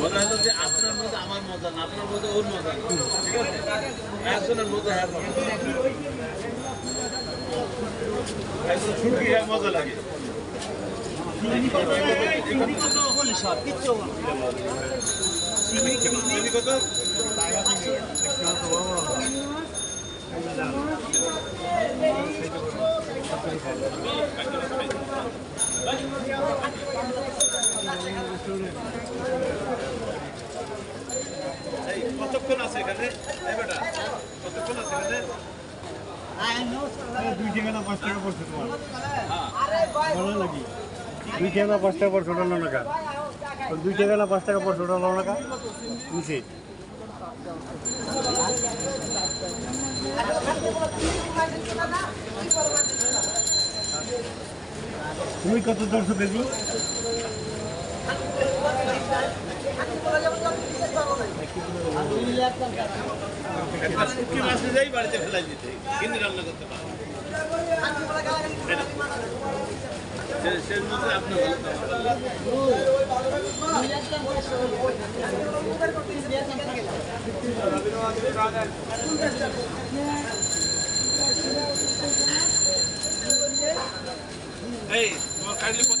মজা আপনার মধ্যে আমার মজা আপনার মধ্যে ওর মজা ঠিক আছে? মজা একজন মজা। লাগে কত এই দুই টাকা না পাঁচ টাকা পড়ছে তোমার ভালো নাকি দুই টাকা না পাঁচ টাকা পড়ছে ওটা টাকা দুই টাকা না পাঁচ টাকা পড়ছে ওটা টাকা নিচে তুমি কত দর্শক দেখল? বাড়িতে ফেলাই দিতে কিন্তু রান্না করতে পারে সে- সের মধ্যে আপনি এই তোমার কাইন্ডলি কত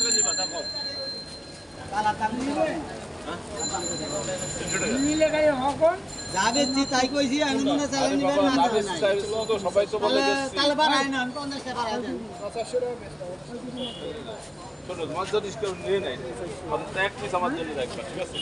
কেজি বাতা হকন যাবে জি তাই কইছি আমি মনে চালাই নিবেন না সবাই তো বলে যে তাহলে বাড়াই না 50 টাকা বাড়াই দেন শোনো মাছ যদি কেউ নিয়ে নেয় আমি এক পিস আমার জন্য রাখবা ঠিক আছে?